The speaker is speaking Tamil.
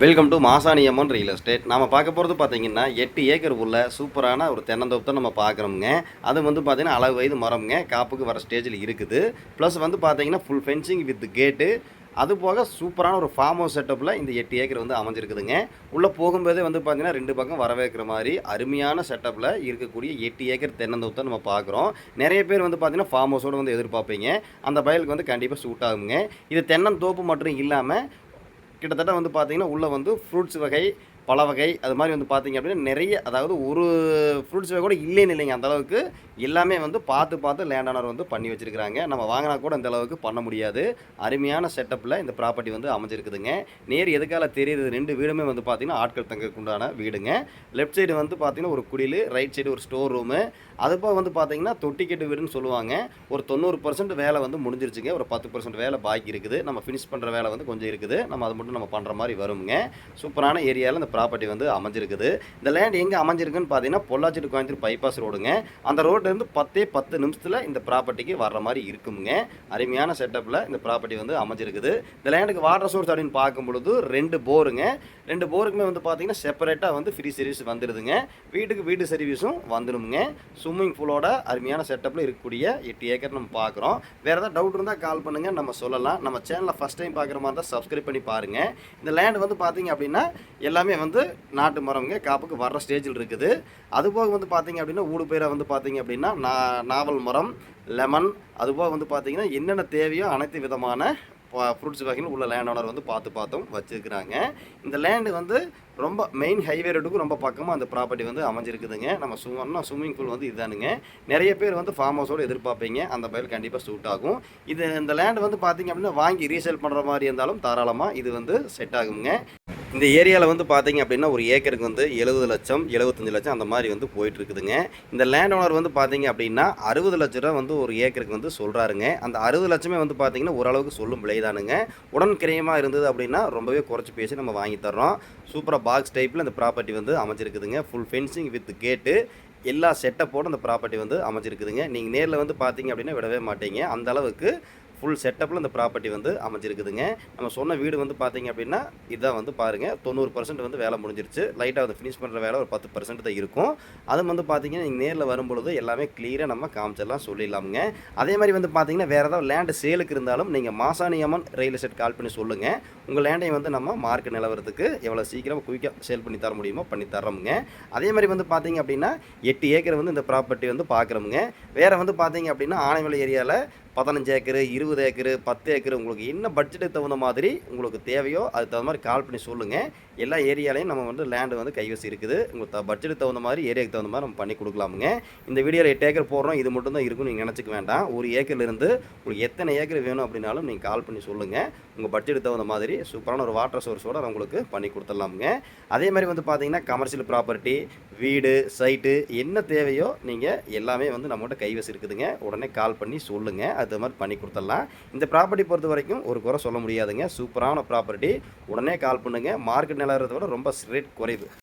Welcome to Masaniamman real estate நம்ம பார்க்க போகிறது பார்த்தீங்கன்னா எட்டு ஏக்கர் உள்ள சூப்பரான ஒரு தென்னந்தோப்பு நம்ம பார்க்குறோமுங்க. அது வந்து பார்த்திங்கன்னா அளவு வயது மரம்ங்க. காப்புக்கு வர ஸ்டேஜில் இருக்குது. ப்ளஸ் வந்து பார்த்தீங்கன்னா ஃபுல் ஃபென்சிங் வித் கேட்டு அது போக சூப்பரான ஒரு ஃபார்ம் ஹவுஸ் செட்டப்பில் இந்த எட்டு ஏக்கர் வந்து அமைஞ்சிருக்குதுங்க. உள்ளே போகும்போதே வந்து பார்த்தீங்கன்னா ரெண்டு பக்கம் வரவேற்கிற மாதிரி அருமையான செட்டப்பில் இருக்கக்கூடிய எட்டு ஏக்கர் தென்னந்தோப்பு நம்ம பார்க்குறோம். நிறைய பேர் வந்து பார்த்தீங்கன்னா ஃபார்ம் ஹவுஸோடு வந்து எதிர்பார்ப்பீங்க. அந்த பயலுக்கு வந்து கண்டிப்பாக சூட் ஆகுங்க. இது தென்னந்தோப்பு மட்டும் இல்லாமல் கிட்டத்தட்ட வந்து பார்த்தீங்கன்னா உள்ளே வந்து ஃப்ரூட்ஸ் வகை பல வகை அது மாதிரி வந்து பார்த்தீங்க அப்படின்னா நிறைய அதாவது ஒரு ஃப்ரூட்ஸ் கூட இல்லைன்னு இல்லைங்க அந்த அளவுக்கு. எல்லாமே வந்து பார்த்து பார்த்து லேண்ட் ஆனர் வந்து பண்ணி வச்சுருக்கிறாங்க. நம்ம வாங்கினா கூட அந்த அளவுக்கு பண்ண முடியாது. அருமையான செட்டப்பில் இந்த ப்ராப்பர்ட்டி வந்து அமைஞ்சிருக்குதுங்க. நேர் எதுக்கால தெரியுது ரெண்டு வீடுமே வந்து பார்த்திங்கன்னா ஆட்கள் தங்கக்குண்டான வீடுங்க. லெஃப்ட் சைடு வந்து பார்த்திங்கன்னா ஒரு குடில் ரைட் சைடு ஒரு ஸ்டோர் ரூமு அதுபோக வந்து பார்த்தீங்கன்னா தொட்டிக்கெட்டு வீடுன்னு சொல்லுவாங்க. ஒரு தொண்ணூறு பர்சன்ட் வேலை வந்து முடிஞ்சிருச்சுங்க. ஒரு பத்து பர்சன்ட் வேலை பாக்கி இருக்குது. நம்ம ஃபினிஷ் பண்ணுற வேலை வந்து கொஞ்சம் இருக்குது. நம்ம அதை மட்டும் நம்ம பண்ணுற மாதிரி வருங்க சூப்பரான ஏரியாவில் இந்த ப்ராப்பர்ட்டி வந்து அமைஞ்சிருக்குது. இந்த லேண்ட் எங்கே அமைஞ்சிருக்குன்னு பார்த்தீங்கன்னா பொள்ளாச்சி டு கோயம்புத்தூர் பைபாஸ் ரோடுங்க அந்த ரோட்லேருந்து பத்தே பத்து நிமிஷத்தில் இந்த ப்ராப்பர்ட்டிக்கு வர்ற மாதிரி இருக்குங்க. அருமையான செட்டப்பில் இந்த ப்ராப்பர்ட்டி வந்து அமைஞ்சிருக்குது. இந்த லேண்டுக்கு வாட்டர் சோர்ஸ் அப்படின்னு பார்க்கும் பொழுது ரெண்டு போருங்க. ரெண்டு போருக்குமே வந்து பார்த்தீங்கன்னா செப்பரேட்டாக வந்து ஃப்ரீ சர்வீஸ் வந்துடுதுங்க வீட்டுக்கு வீட்டு சர்வீஸும் வந்துடுங்க ஸ்விம்மிங் பூலோட அருமையான செட்டப்பில் இருக்கக்கூடிய எட்டு ஏக்கர் நம்ம பார்க்குறோம் வேறு ஏதாவது டவுட் இருந்தால் கால் பண்ணுங்கள் நம்ம சொல்லலாம். நம்ம சேனலில் ஃபஸ்ட் டைம் பார்க்குற மாதிரி தான் சப்ஸ்கிரைப் பண்ணி பாருங்கள் இந்த லேண்ட் வந்து பார்த்தீங்க அப்படின்னா எல்லாமே வந்து நாட்டு மரம்ங்க காப்புக்கு வர்ற ஸ்டேஜில் இருக்குது. அதுபோக வந்து பார்த்தீங்க அப்படின்னா ஊடு பேரை வந்து பார்த்தீங்க அப்படின்னா நா நாவல் மரம் லெமன் அதுபோக வந்து பார்த்தீங்கன்னா என்னென்ன தேவையோ அனைத்து விதமான ஃப்ரூட்ஸ் வகையில் உள்ள லேண்ட் ஓனர் வந்து பார்த்து பார்த்தும் வச்சுருக்குறாங்க. இந்த லேண்டு வந்து ரொம்ப மெயின் ஹைவே ரோட்டுக்கும் ரொம்ப பக்கமாக அந்த ப்ராப்பர்ட்டி வந்து அமைஞ்சிருக்குதுங்க. நம்ம சும்மா ஸ்விம்மிங் பூல் வந்து இதுதானுங்க நிறைய பேர் வந்து ஃபார்ம் ஹவுஸோடு எதிர்பார்ப்பீங்க. அந்த பயில் கண்டிப்பாக சூட் ஆகும். இது இந்த லேண்ட் வந்து பார்த்தீங்க அப்படின்னா வாங்கி ரீசேல் பண்ணுற மாதிரி இருந்தாலும் தாராளமாக இது வந்து செட் ஆகுங்க. இந்த ஏரியாவில் வந்து பார்த்தீங்க அப்படின்னா ஒரு ஏக்கருக்கு வந்து எழுபது லட்சம் எழுபத்தஞ்சு லட்சம் அந்த மாதிரி வந்து போயிட்டுருக்குதுங்க இந்த லேண்ட் ஓனர் வந்து பார்த்தீங்க அப்படின்னா அறுபது லட்ச ரூபா வந்து ஒரு ஏக்கருக்கு வந்து சொல்கிறாருங்க அந்த அறுபது லட்சமே வந்து பார்த்தீங்கன்னா ஓரளவுக்கு சொல்லும் விலைதானுங்க உடன் கிரயமாக இருந்தது அப்படின்னா ரொம்பவே குறைச்சி பேசி நம்ம வாங்கி தர்றோம். சூப்பராக பாக்ஸ் டைப்பில் அந்த ப்ராப்பர்ட்டி வந்து அமைச்சிருக்குதுங்க ஃபுல் ஃபென்சிங் வித் கேட்டு எல்லா செட்டப்போடு அந்த ப்ராப்பர்ட்டி வந்து அமைச்சிருக்குதுங்க நீங்கள் நேரில் வந்து பார்த்தீங்க அப்படின்னா விடவே மாட்டீங்க. அந்த அளவுக்கு ஃபுல் செட்டப்பில் இந்த ப்ராப்பர்ட்டி வந்து அமைஞ்சிருக்குதுங்க. நம்ம சொன்ன வீடு வந்து பார்த்தீங்க அப்படின்னா இதான் வந்து பாருங்கள் தொண்ணூறு பர்சன்ட் வந்து வேலை முடிஞ்சிருச்சு. லைட்டாக வந்து ஃபினிஷ் பண்ணுற வேலை ஒரு பத்து பர்சன்ட் தான் இருக்கும். அது வந்து பார்த்தீங்கன்னா நீங்கள் நேரில் வரும்பொழுது எல்லாமே கிளியராக நம்ம காமிச்சிடலாம் சொல்லிடலாமுங்க. அதே மாதிரி வந்து பார்த்தீங்கன்னா வேறு ஏதாவது லேண்டு சேலுக்கு இருந்தாலும் நீங்கள் மாசாணியம்மன் ரியல் எஸ்டேட் கால் பண்ணி சொல்லுங்கள் உங்கள் லேண்டையும் வந்து நம்ம மார்க் நிலவரத்துக்கு எவ்வளோ சீக்கிரம் குயிக்காக சேல் பண்ணி தர முடியுமோ பண்ணி தரோமுங்க அதே மாதிரி வந்து பார்த்தீங்க அப்படின்னா எட்டு ஏக்கர் வந்து இந்த ப்ராப்பர்ட்டி வந்து பார்க்குறோமுங்க வேறு வந்து பார்த்தீங்க அப்படின்னா ஆனைமலை ஏரியாவில் பதினஞ்சு ஏக்கரு இருபது ஏக்கரு பத்து ஏக்கரு உங்களுக்கு என்ன பட்ஜெட்டுக்கு தகுந்த மாதிரி உங்களுக்கு தேவையோ அதுக்கு தகுந்த மாதிரி கால் பண்ணி சொல்லுங்கள் எல்லா ஏரியாலையும் நம்ம வந்து லேண்டு வந்து கைவசி இருக்குது. உங்களுக்கு த- பட்ஜெட்டுக்கு தகுந்த மாதிரி ஏரியாவுக்கு தகுந்த மாதிரி நம்ம பண்ணி கொடுக்கலாமுங்க. இந்த வீடியோவில் எட்டு ஏக்கர் போடுறோம். இது மட்டும் தான் இருக்குன்னு நீங்கள் நினச்சிக்க வேண்டாம். ஒரு ஏக்கர்லேருந்து உங்களுக்கு எத்தனை ஏக்கர் வேணும் அப்படின்னாலும் நீங்கள் கால் பண்ணி சொல்லுங்கள் உங்கள் பட்ஜெட்டுக்கு தகுந்த மாதிரி சூப்பரான ஒரு வாட்டர் சோர்ஸோட நான் உங்களுக்கு பண்ணி கொடுத்துடலாமுங்க. அதே மாதிரி வந்து பார்த்தீங்கன்னா கமர்ஷியல் ப்ராப்பர்ட்டி வீடு சைட்டு என்ன தேவையோ நீங்கள் எல்லாமே வந்து நம்மகிட்ட கைவசி இருக்குதுங்க. உடனே கால் பண்ணி சொல்லுங்கள் அது மாதிரி பண்ணி கொடுத்துடலாம். இந்த ப்ராப்பர்ட்டி பொறுத்த வரைக்கும் ஒரு குறை சொல்ல முடியாதுங்க. சூப்பரான ப்ராப்பர்ட்டி உடனே கால் பண்ணுங்கள் மார்க்கெட் நிலவரத்தை விட ரொம்ப ரேட் குறைவு.